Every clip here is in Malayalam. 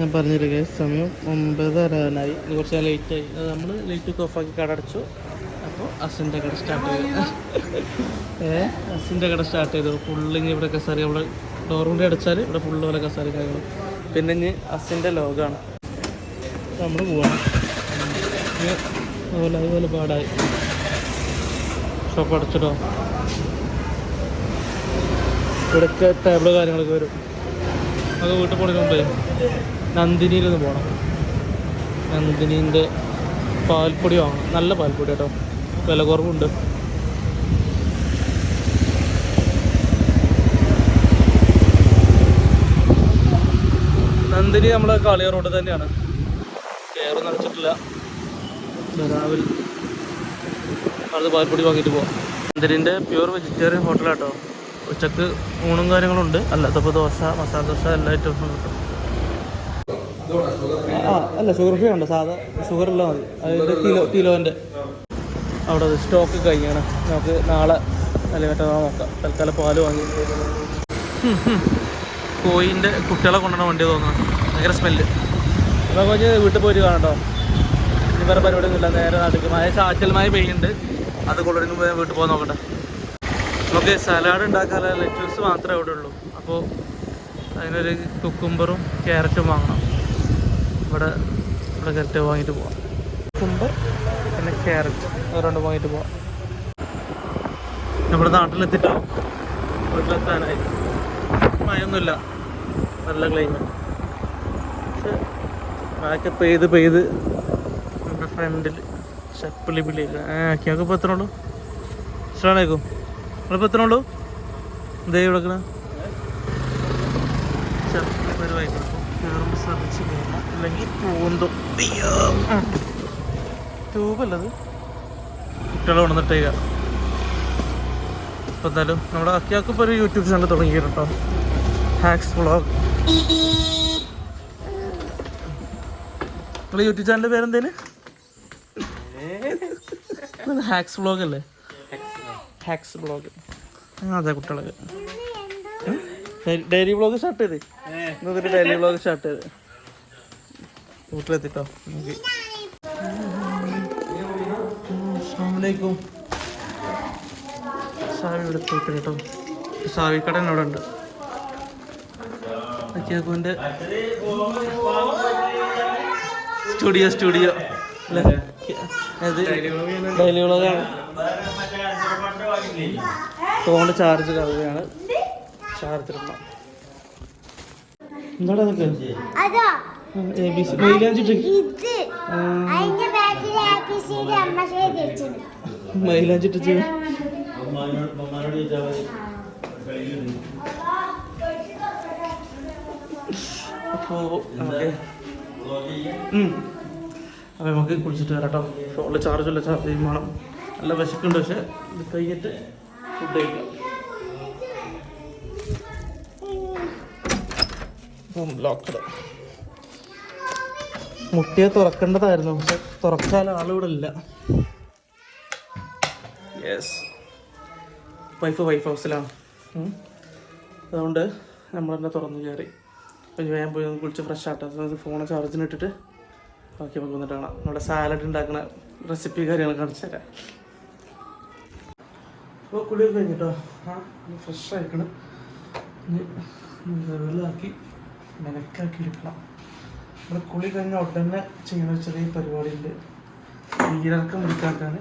ഞാൻ പറഞ്ഞിരിക്കുക സമയം ഒമ്പത് ഇനി കുറച്ച് ലേറ്റായി നമ്മൾ ലേറ്റ് ഓഫാക്കി കട അടച്ചു. അപ്പോൾ അസിന്റെ കട സ്റ്റാർട്ട് ചെയ്തു. ഏ? അസിന്റെ കട സ്റ്റാർട്ട് ചെയ്തു. ഫുള്ളിങ് ഇവിടെ കസാരി അവിടെ ഡോർ കൂടി അടച്ചാൽ ഇവിടെ ഫുള്ള് പോലെ കസാരി കാര്യങ്ങൾ പിന്നെ ഇനി അസിന്റെ ലോകമാണ് നമ്മൾ പോവാണ്. അതുപോലെ അതുപോലെ പാടായി. ഷോപ്പ് അടച്ചിട്ടോ? ഇവിടെയൊക്കെ ടേബിൾ കാര്യങ്ങളൊക്കെ വരും. അത് വീട്ടിൽ പോണതിന് നന്ദിനിയിലൊന്ന് പോകണം നന്ദിനീന്റെ പാൽപ്പൊടി വാങ്ങണം. നല്ല പാൽപ്പൊടി കേട്ടോ. വില കുറവുണ്ട്. നന്ദിനി നമ്മളെ കാളിയ റോഡ് തന്നെയാണ്. കയറും നടച്ചിട്ടില്ല രാവിലെ അത് പാൽപ്പൊടി വാങ്ങിയിട്ട് പോവാം. നന്ദിനിന്റെ പ്യുവർ വെജിറ്റേറിയൻ ഹോട്ടലാട്ടോ ഉച്ചയ്ക്ക് ഊണും കാര്യങ്ങളുണ്ട് അല്ലാത്തപ്പോൾ ദോശ മസാല ദോശ എല്ലാ ഐറ്റംസും കിട്ടും അല്ല ഷുഗർ ഫ്രീ ഉണ്ട്? സാധാ ഷുഗർ ഉള്ള മതി. അതിന്റെ കിലോ കിലോന്റെ അവിടെ സ്റ്റോക്ക് കഴിഞ്ഞാണ്. നമുക്ക് നാളെ അല്ലെങ്കിൽ മറ്റന്നാൾ നോക്കാം തൽക്കാലം പാൽ വാങ്ങി. കോയിന്റെ കുട്ടികളെ കൊണ്ടുവന്ന വണ്ടി തോന്നുന്നു. ഭയങ്കര സ്മെല്ല് അപ്പോൾ കുറച്ച് വീട്ടിൽ പോയിട്ട് കാണട്ടോ ഇനി വേറെ പരിപാടിയൊന്നുമില്ല. നേരെ നടക്കും മഴ ചാറ്റൽമായ പെയ്യുണ്ട് അത് കൊള്ളതിന് മുമ്പ് ഞാൻ വീട്ടിൽ പോകാൻ നോക്കട്ടെ. നമുക്ക് സലാഡ് ഉണ്ടാക്കാൻ ലെറ്റൂസ് മാത്രമേ അവിടെ ഉള്ളൂ. അപ്പോൾ അതിനൊരു കുക്കുംബറും ക്യാരറ്റും വാങ്ങണം. ഇവിടെ ഇവിടെ കറക്റ്റ് വാങ്ങിയിട്ട് പോവാം. കുമ്പർ. പിന്നെ ക്യാരറ്റ് അത് രണ്ട് വാങ്ങിയിട്ട് പോവാം. നമ്മുടെ നാട്ടിലെത്തിട്ടോ? വീട്ടിലെത്താനായി. മഴയൊന്നുമില്ല. നല്ല ക്ലൈമറ്റ് പക്ഷെ മഴയൊക്കെ പെയ്ത് പെയ്ത് നമ്മുടെ ഫ്രണ്ടിൽ ചപ്പിളി പിള്ളിയൊക്കെ ആ ആക്കിയൊക്കെ ഇപ്പോൾ എത്ര ഉള്ളൂ ഇഷ്ടമാണേക്കും നമ്മളിപ്പോൾ എത്ര ഉള്ളൂ എന്തേ ഇവിടെ അല്ലെങ്കിൽ പൂന്തും. ട്യൂബല്ലത്. കുട്ടികളെ ചെയ്യുക ഇപ്പം എന്തായാലും നമ്മുടെ അക്കിയാക്ക് ഇപ്പോൾ ഒരു യൂട്യൂബ് ചാനൽ തുടങ്ങിയിട്ടോ ഹാക്സ് വ്ളോഗ്. നിങ്ങളെ യൂട്യൂബ് ചാനലിന്റെ പേരെന്തേന്? Hacks vlog. അല്ലേ ഹാക്സ് വ്ളോഗ്. അതെ കുട്ടികളൊക്കെ. ഡെയിലി വ്ളോഗ് സ്റ്റാർട്ട് ചെയ്ത്? എന്നിട്ട് ഡെയിലി വ്ളോഗ് സ്റ്റാർട്ട് ചെയ്ത്. വീട്ടിലെത്തിട്ടോ നമുക്ക്. അസ്സാമലൈക്കും സാവി ഇവിടെ പോയിട്ട് കേട്ടോ. സാവി കട എന്നോട് ഉണ്ട്. അക്കിയാക്കുവിന്റെ സ്റ്റുഡിയോ സ്റ്റുഡിയോ. അല്ലേ? അത് ഡെയിലി വ്ളോഗാണ്. ഫോണിന്റെ ചാർജ് കറുകയാണ് ചാർജ് എന്താടാ അതൊക്കെ? എ ബി സി മൈലാഞ്ചിട്ട് മൈലാഞ്ചിട്ട് അപ്പോൾ അപ്പോൾ നമുക്ക് കുളിച്ചിട്ട് വരാം കേട്ടോ. ഫോണിൽ ഉള്ള ചാർജ് ചെയ്യും വേണം. നല്ല വിശക്കുണ്ട് പക്ഷെ ഇത് കഴിഞ്ഞിട്ട് ഫുഡ് കഴിക്കാം. ലോക്കഡ് മുട്ടിയെ തുറക്കേണ്ടതായിരുന്നു പക്ഷെ തുറക്കാൻ ആളിവിടെ ഇല്ല. യെസ് വൈഫ് വൈഫ് ഹൗസിലാണ് അതുകൊണ്ട് നമ്മൾ തന്നെ തുറന്നു കയറി. അപ്പോൾ വേഗം പോയി കുളിച്ച് ഫ്രഷ് ആട്ടെ ഫോണ് ചാർജിന് ഇട്ടിട്ട് ബാക്കി നമുക്ക് വന്നിട്ട് കാണാം. നമ്മുടെ സാലഡ് ഉണ്ടാക്കുന്ന റെസിപ്പി കാര്യങ്ങൾ കാണിച്ചു തരാം. അപ്പോൾ കുളിയൊക്കെ കഴിഞ്ഞിട്ടോ? ആ ഫ്രഷ് ആയിക്കണം. ആക്കി. ലെവലാക്കി മെനക്കാക്കി എടുക്കണം നമ്മൾ കുളി കഴിഞ്ഞ ഉടനെ ചെയ്യുന്ന ചെറിയ പരിപാടിയുണ്ട്. നീരിറക്കം എടുക്കാക്കാണ്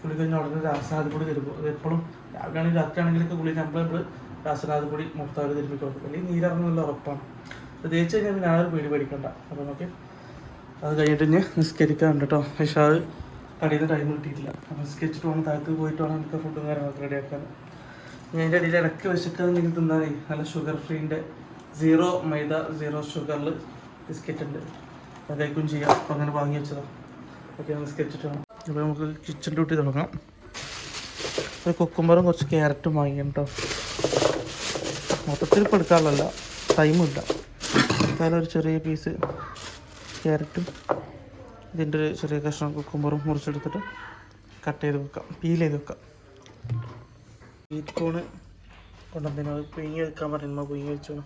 കുളി കഴിഞ്ഞ ഉടനെ രാസനാഥപ്പൊടി തരുമ്പോൾ അത് എപ്പോഴും രാവിലെ ആണെങ്കിൽ രാത്രി ആണെങ്കിലൊക്കെ കുളി നമ്മൾ നമ്മൾ രാസനാഥപ്പൊടി മുക്താവ് തിരുമ്പി കൊടുക്കും. അല്ലെങ്കിൽ നീരിറങ്ങുന്നുള്ള ഉറപ്പാണ്. അത് തേച്ച് കഴിഞ്ഞാൽ പിന്നെ ആരും പേടി പേടിക്കണ്ട. അപ്പോൾ നമുക്ക് അത് കഴിഞ്ഞിട്ട് ഇനി നിസ്കരിക്കാറുണ്ട് കേട്ടോ. പക്ഷേ അത് കടയിൽ ടൈം കിട്ടിയിട്ടില്ല. അപ്പോൾ നിസ്കരിച്ചിട്ട് വേണം താഴത്ത് പോയിട്ട് വേണം നമുക്ക് ഫുഡും കാര്യങ്ങളൊക്കെ റെഡിയാക്കാൻ ഞാൻ അതിന്റെ ഇടയിൽ ഇടയ്ക്ക് വിശക്കാതെ എന്തെങ്കിലും തിന്നാനേ നല്ല ഷുഗർ ഫ്രീന്റെ സീറോ മൈദ സീറോ ഷുഗറിൽ ബിസ്ക്കറ്റ് ഉണ്ട് അത് കഴിക്കും ചെയ്യാം. അപ്പോൾ അങ്ങനെ വാങ്ങി വെച്ചതാണ് ഓക്കെ നമുക്ക് സ്കെച്ചിട്ട് വേണം അപ്പോൾ നമുക്ക് കിച്ചൺ ഡ്യൂട്ടി തുടങ്ങാം. ഒരു കുക്കുംബറും കുറച്ച് ക്യാരറ്റും വാങ്ങിക്കണം കേട്ടോ മൊത്തത്തിൽ ഇപ്പോൾ എടുക്കാനുള്ളതല്ല. ടൈമില്ല എന്തായാലും ഒരു ചെറിയ പീസ് ക്യാരറ്റും ഇതിന്റെ ഒരു ചെറിയ കഷ്ണം കുക്കുംബറും മുറിച്ചെടുത്തിട്ട് കട്ട് ചെയ്ത് വെക്കാം. പീൽ ചെയ്ത് വെക്കാം. സ്വീറ്റ് കോണ് കൊണ്ടുവന്നതിന് പിഴിഞ്ഞ് വെക്കാൻ പറയുമ്പോൾ പിഴിഞ്ഞ് വെച്ചു ഇത്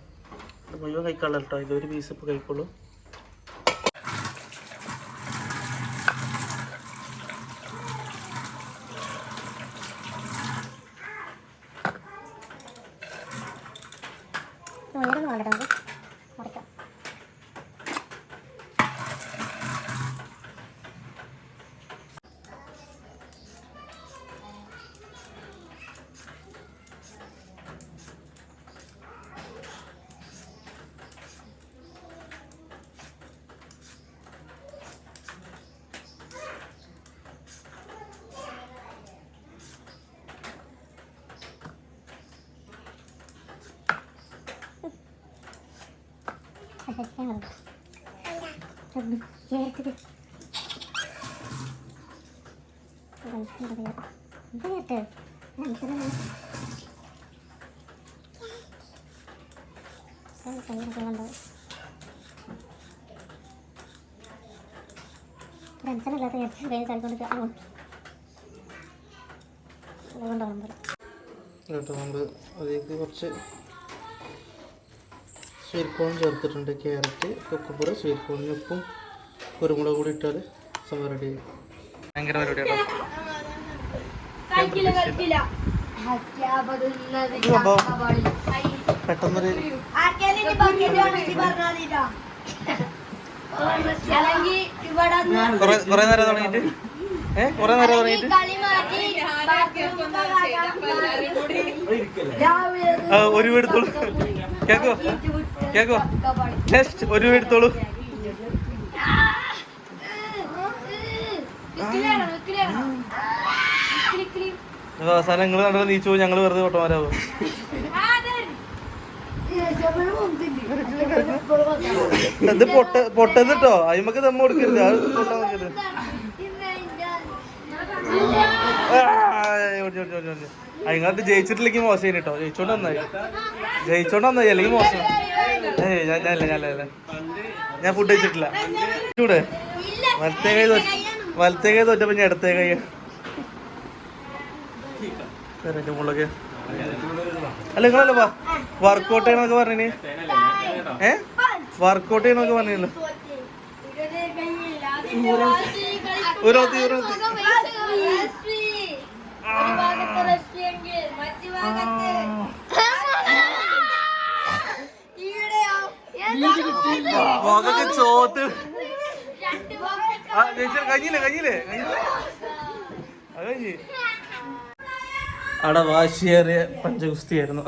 മുഴുവൻ കഴിക്കാനുള്ള കേട്ടോ ഇതൊരു പീസ് ഇപ്പോൾ കഴിക്കുള്ളൂ. ഫ്രണ്ട്സിനല്ലാത്ത വേഗം കളിക്കൊണ്ട് അതുകൊണ്ടാണ് കേട്ടോ നമ്മൾ അതിലേക്ക് കുറച്ച് സ്വീറ്റ് കോൺ ചേർത്തിട്ടുണ്ട് ക്യാരറ്റ് കൊക്കുമ്പുറ സ്വീറ്റ് കോണിന് ഉപ്പും കുരുമുളക് കൂടി ഇട്ടാൽ സംഭവം റെഡി ഭയങ്കര പെട്ടെന്നൊരു കുറെ കുറെ നേരം തുടങ്ങിയിട്ട്? ഏ? കുറെ നേരം തുടങ്ങിയിട്ട്? ആ, ഒരു എടുത്തോളൂ കേക്കോ? കേക്കോ? ജസ്റ്റ് ഒരു എടുത്തോളൂ അവസാനം നിങ്ങൾ കണ്ടത് നീച്ചു ഞങ്ങൾ വെറുതെ ഓട്ടോമാരാവും ഇത് പൊട്ട പൊട്ടത് കേട്ടോ അയിമക്ക് തമ്മ കൊടുക്കരുത്. അത് പൊട്ടാൻ നോക്കരുത്. അതിങ്ങോട്ട് ജയിച്ചിട്ടില്ലെങ്കിൽ മോശം കേട്ടോ ജയിച്ചോണ്ട് നന്നായി ജയിച്ചോണ്ട് നന്നായി അല്ലെങ്കിൽ മോശം. ഞാനല്ല ഞാനല്ല ഞാൻ ഫുഡ് കഴിച്ചിട്ടില്ല. ചൂട്. വലത്തേ കൈ വലത്തേ കൈ തോറ്റപ്പോ ഞാൻ ഇടത്തേ കൈ. മുളക് അല്ല നിങ്ങളല്ല വാ വർക്കൗട്ട് ചെയ്യണമൊക്കെ പറഞ്ഞിന്? ഏ? വർക്കൗട്ട് ചെയ്യണമൊക്കെ പറഞ്ഞല്ലോ ഒരു മുഖൊക്കെ ചോത്ത്. ആ ജയിച്ച? കഴിഞ്ഞില്ലേ കഴിഞ്ഞില്ലേ? കഴിഞ്ഞ്. അവിടെ വാശിയേറിയ പഞ്ചഗുസ്തിയായിരുന്നു.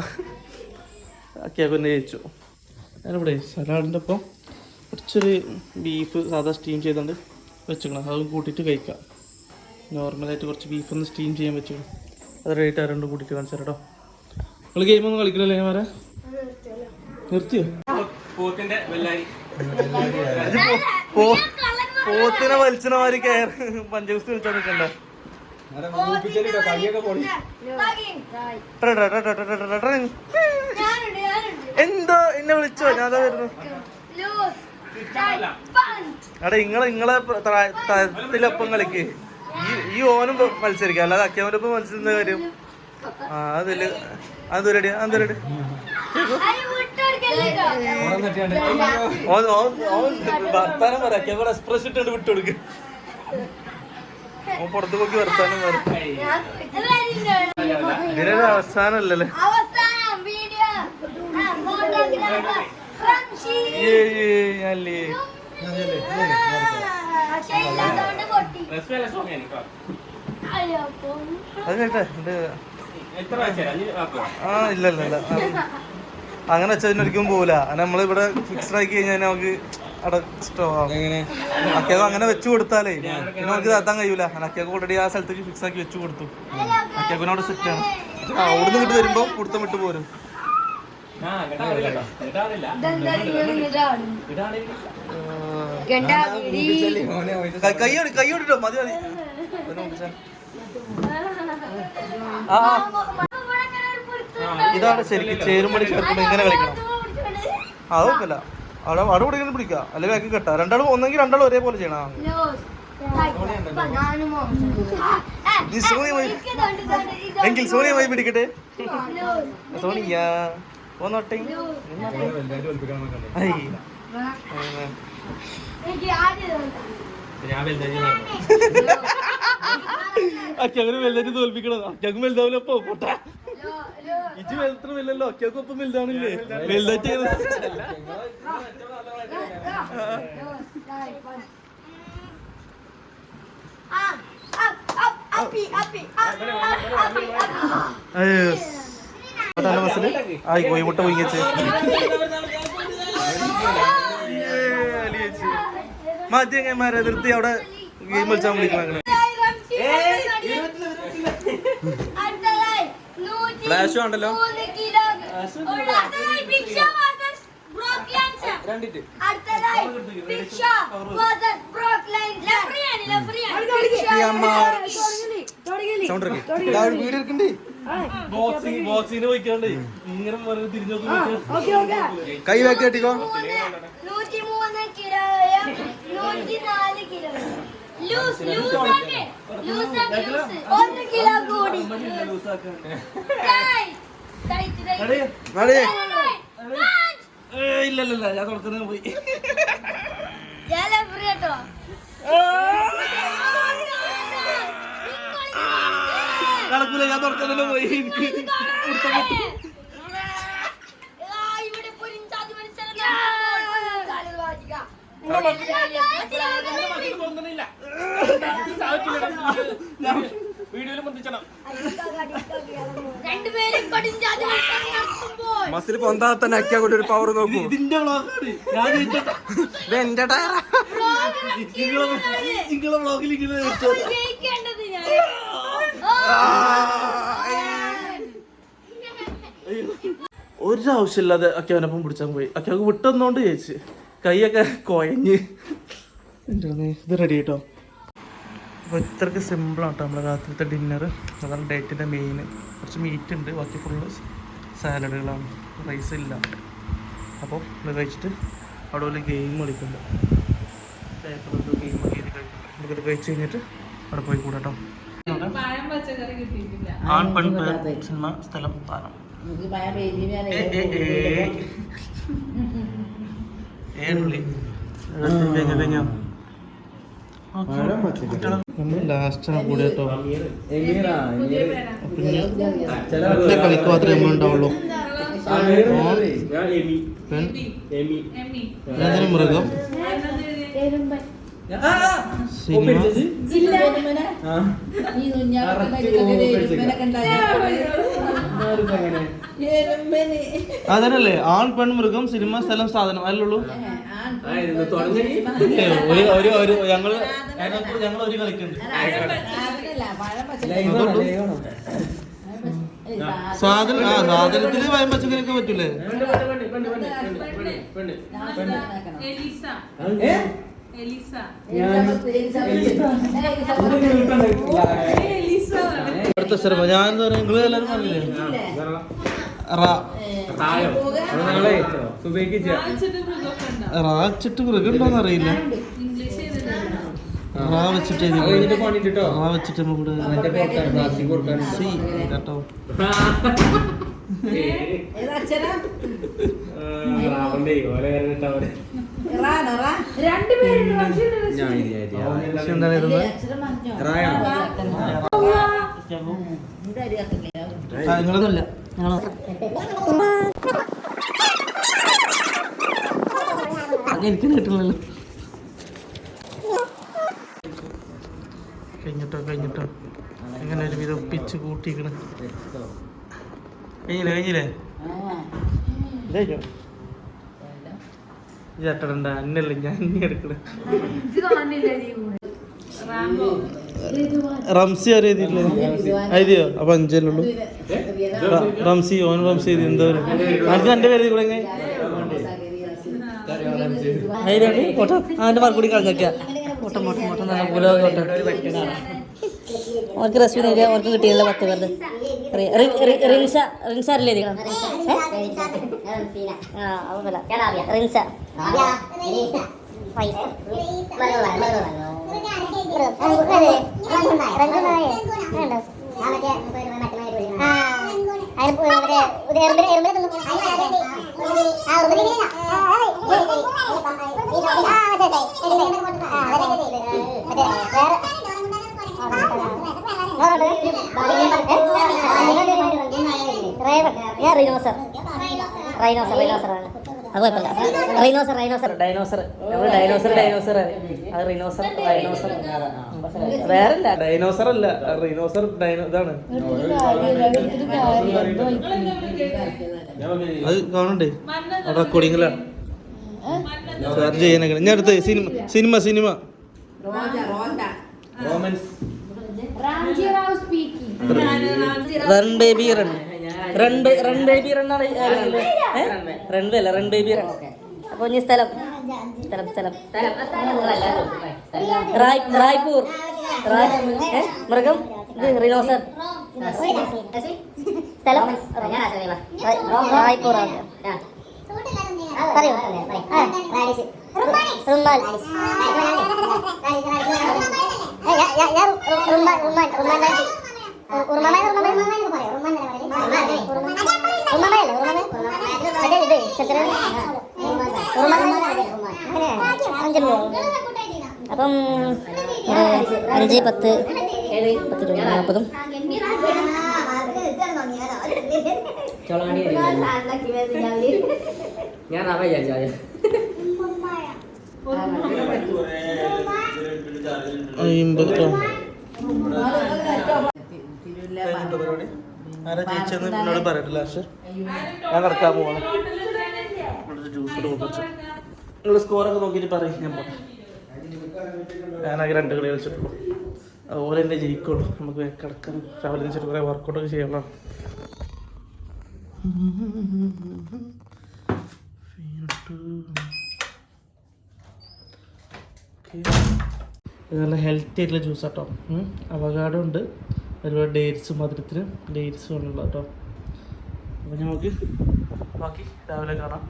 അക്കിയാക്കുന്നെ ജയിച്ചു. ഞാനിവിടെ സലാഡിന്റെ ഒപ്പം കുറച്ചൊരു ബീഫ് സാധാ സ്റ്റീം ചെയ്തുകൊണ്ട് വെച്ചിക്കണം. അതും കൂട്ടിയിട്ട് കഴിക്കാം. നോർമലായിട്ട് കുറച്ച് ബീഫ് ഒന്ന് സ്റ്റീം ചെയ്യാൻ വെച്ചു അത് റേറ്റ് ആരണ്ടും കൂട്ടിയിട്ട് കാണിച്ചു കേട്ടോ നിങ്ങൾ ഗെയിമൊന്നും കളിക്കില്ലല്ലേ മാരെ നിർത്തിയോ? ഇത് പോ- പോ- പോത്തിനെ വലിച്ചണ മാതിരി കയറി പഞ്ചഗുസ്തി വിളിച്ചാൽ നിൽക്കണ്ട എന്തോ എന്നെ വിളിച്ചോ? ഞാൻ വരുന്നു. എടാ ഇങ്ങളെ ഇങ്ങളെ തരത്തിലൊപ്പം കളിക്ക്. ഈ ഓനും മത്സരിക്കാം. അല്ലാതെ അക്കിയാവന്റെ മത്സരിക്കുന്ന കാര്യം. ആ അതിൽ അതൊരടി റെഡി വർത്താനം പറ. അക്കിയാവിടെ എക്സ്പ്രസ് ഇട്ടുണ്ട് വിട്ടുകൊടുക്ക് ഓൻ പുറത്ത് പോക്കി വർത്താനം പറ. ഇതിനൊരു അവസാനമല്ലല്ലേ അല്ലേ. അത് കേട്ടെ ആ ഇല്ല. ഇല്ല. അങ്ങനെ വെച്ചതിന് ഒരിക്കലും പോവില്ല നമ്മളിവിടെ ഫിക്സ്ഡ് ആക്കി കഴിഞ്ഞാൽ നമുക്ക് അക്കയൊക്കെ അങ്ങനെ വെച്ചു കൊടുത്താലേ പിന്നെ നമുക്ക് താത്താൻ കഴിയൂല. അക്കേക്ക് ഓൾറെഡി ആ സ്ഥലത്തേക്ക് ഫിക്സ് ആക്കി വെച്ചു കൊടുത്തു. അക്കയൊക്കെ സെറ്റ് ആണ്. അവിടുന്ന് ഇങ്ങോട്ട് വരുമ്പോ കൊടുത്തം വിട്ട് പോരും. കൈയോട് കൈയോടിട്ടോ മതി മതി. ആ. ഇതാണ് ശരിക്കും ചേരുമ്പടി ചേർക്കുമ്പോൾ ഇങ്ങനെ കളിക്കണം. പിടിച്ചോണ്ട് അത് കുഴപ്പമില്ല അവിടെ അവിടെ പിടിക്കണം പിടിക്കാം അല്ലെങ്കിൽ ബാക്കി കെട്ടാ രണ്ടാളും ഒന്നെങ്കിൽ രണ്ടാളും ഒരേപോലെ ചെയ്യണം. നീ. എങ്കിൽ സോണിയമായി പിടിക്കട്ടെ. സോണിയ ഒന്നോട്ടെ ഞാൻ. അക്കങ്ങനെ വലുതായിട്ട് തോൽപ്പിക്കണം അക്കക്ക് വലുതാവില്ല അപ്പൊ പൊട്ടാ. ഇജ് വല്ലല്ലോ അക്കക്ക് ഒപ്പം വലുതാണില്ലേ വലുതായിട്ട് ആയി കോഴിമുട്ട മാധ്യങ്ങന്മാരെ നിർത്തി അവിടെ ഗെയിം കളിച്ചാൽ വിളിക്കണം അങ്ങനെ Flash ഉണ്ടല്ലോ. സൗണ്ട് വീഡിയോ എടുക്കണ്ടേ ബോക്സിങ് ബോക്സിന് പോയിക്കാണ്ട്. ഇങ്ങനെ പറഞ്ഞ് തിരിഞ്ഞു കൈ ബാക്കി കെട്ടിക്കോ. നൂറ്റി മൂന്ന് കിലോയും നൂറ്റി ഒരു കിലോ കൂടി ടൈറ്റ് ടൈറ്റ് ടൈറ്റ് നടേ ഇല്ല ഇല്ല ഇല്ല ഞാൻ തുടക്കുന്ന പോയി കേട്ടോ നടക്കൂല ഞാൻ തുറക്കുന്നതിന് പോയി എനിക്ക് ഇവിടെ വീഡിയോയിൽ മസിൽ പൊന്താതെ തന്നെ അക്കിയാ കൊണ്ട് ഒരു പവർ നോക്കൂ. ഇതിന്റെ ഇത് എന്റെ ടയറാ നിങ്ങളെ ഇങ്ങനെ ഒരാവശ്യമില്ലാതെ അക്കാവിനൊപ്പം പിടിച്ചാൽ പോയി. അക്കാവ് വിട്ടെന്നോണ്ട് ചേച്ചി കൈയൊക്കെ കൊയഞ്ഞ്. എന്താണ് ഇത് റെഡി കേട്ടോ അപ്പോൾ ഇത്രയ്ക്ക് സിമ്പിളാണ് കേട്ടോ നമ്മുടെ രാത്രിത്തെ ഡിന്നർ അതാണ് ഡേറ്റിന്റെ മെയിൻ കുറച്ച് മീറ്റ് ഉണ്ട്. ബാക്കി ഫുള്ള് സാലഡുകളാണ് റൈസ് ഇല്ല. അപ്പോൾ ഇത് കഴിച്ചിട്ട് അവിടെ വലിയ ഗെയിം കളിക്കുന്നുണ്ട്. ഗെയിം നമുക്കിത് കഴിച്ച് കഴിഞ്ഞിട്ട് അവിടെ പോയി കൂടാട്ടോ ആൺ പെൺ സിനിമ സ്ഥലം പാലം ഏ. കഴിഞ്ഞോ, കഴിഞ്ഞോ? നമ്മൾ ലാസ്റ്റാണ് കൂടെ കേട്ടോ ഒറ്റ കളിക്ക് മാത്രമേ ഏതൊരു മൃഗം. സിനിമ. അതനല്ലേ ആൺ പെൺ മൃഗം സിനിമ സ്ഥലം സാധനം അല്ലുള്ളൂ ഒരു ഒരു ഒരു ഞങ്ങൾ ഞങ്ങൾ ഒരു കളിക്കുന്നുണ്ട് സാധനം ആ സാധനത്തിൽ വയം പച്ചക്കറിയൊക്കെ പറ്റൂലേ എലിസ എലിസ എലിസ അടുത്ത സിനിമ ഞാൻ എന്താ പറയാ നിങ്ങൾ എല്ലാവരും പറഞ്ഞില്ലേ റാ. വെച്ചിട്ട് അറിയില്ല. റാ വെച്ചിട്ട്. റാ വെച്ചിട്ട് സി കേട്ടോ. പക്ഷെ നിങ്ങളതല്ല എനിക്ക് കിട്ടുന്നില്ലല്ലോ കഴിഞ്ഞിട്ടോ കഴിഞ്ഞിട്ടോ. ഇങ്ങനെ ഒരു വിധം ഒപ്പിച്ച് കൂട്ടിക്കണ കഴിഞ്ഞില്ലേ കഴിഞ്ഞില്ലേ? ചേട്ടടണ്ട ചേട്ടണ്ട അന്നല്ല ഞാൻ ഇനി എടുക്കണ? റാംബോ. റംസി അറിയതില്ലേ എഴുതിയോ? അപ്പൊ അഞ്ചല്ലുള്ളൂ റംസി ഓൻ റംസി എന്താ എനിക്ക് എന്റെ പേര് കൂടെ അവന്റെ മറുപടി കളഞ്ഞേക്ക. ഓട്ടം ഓട്ടം ഓട്ടം. നല്ല പോലെ ഓട്ടം അവർക്ക് റെസിപ്പി നോക്കിയാൽ അവർക്ക് കിട്ടിയുള്ള പത്ത് പേരുടെ? റിൻസ റിൻസ അവല്ല റിൻസ ആ റൈനോസർ റൈനോസർ റൈനോസർ ആണ് അത് കുഴപ്പമില്ല. റൈനോസർ റൈനോസർ ഡൈനോസർ നമ്മൾ ഡൈനോസർ ഡൈനോസർ അത് റിനോസർ വേറെ ഇല്ല ഡൈനോസർ അല്ല റൈനോസർ ഡൈനോ ഇതാണ്. അത് കാണണ്ടേ? റെക്കോർഡിങ്ങിലാണ് ചാർജ് ചെയ്യാനൊക്കെ ഞാൻ അടുത്ത് cinema cinema cinema. Run baby run run run baby run ആണ് റൺ അല്ല റൺ ബേബി റൺ അപ്പൊ ഇനി സ്ഥലം. സ്ഥലം സ്ഥലം. റായ് റായ്പൂർ? മൃഗം. റിനോസർ. സ്ഥലം. റായ്പൂർ പറയൂ റുമാൻ അപ്പം അഞ്ച് പത്ത് പത്ത് രൂപ നാൽപ്പതും. ഞാൻ അവ വിചാരിച്ചു പരിപാടി? ആരാ എന്നോട് ലാസ്റ്റ് ഞാൻ കിടക്കാൻ ജ്യൂസ് കൊണ്ടുവച്ചു നിങ്ങൾ സ്കോറൊക്കെ നോക്കിയിട്ട് പറയും ഞാൻ പോട്ടെ. ഞാനാകെ രണ്ട് കളി കളിച്ചിട്ടുള്ളൂ. അതുപോലെ തന്നെ ജയിക്കുള്ളൂ. നമുക്ക് കിടക്കാൻ രാവിലെ വെച്ചിട്ട് കുറേ വർക്കൗട്ടൊക്കെ ചെയ്യണം നല്ല ഹെൽത്തി ആയിട്ടുള്ള ജ്യൂസ് കേട്ടോ അവകാടോ ഉണ്ട്. ഒരുപാട് ഡേറ്റ്സ് മധുരത്തിന് ഡേറ്റ്സും ഉള്ള കേട്ടോ അപ്പോൾ നമുക്ക് ബാക്കി രാവിലെ കാണാം.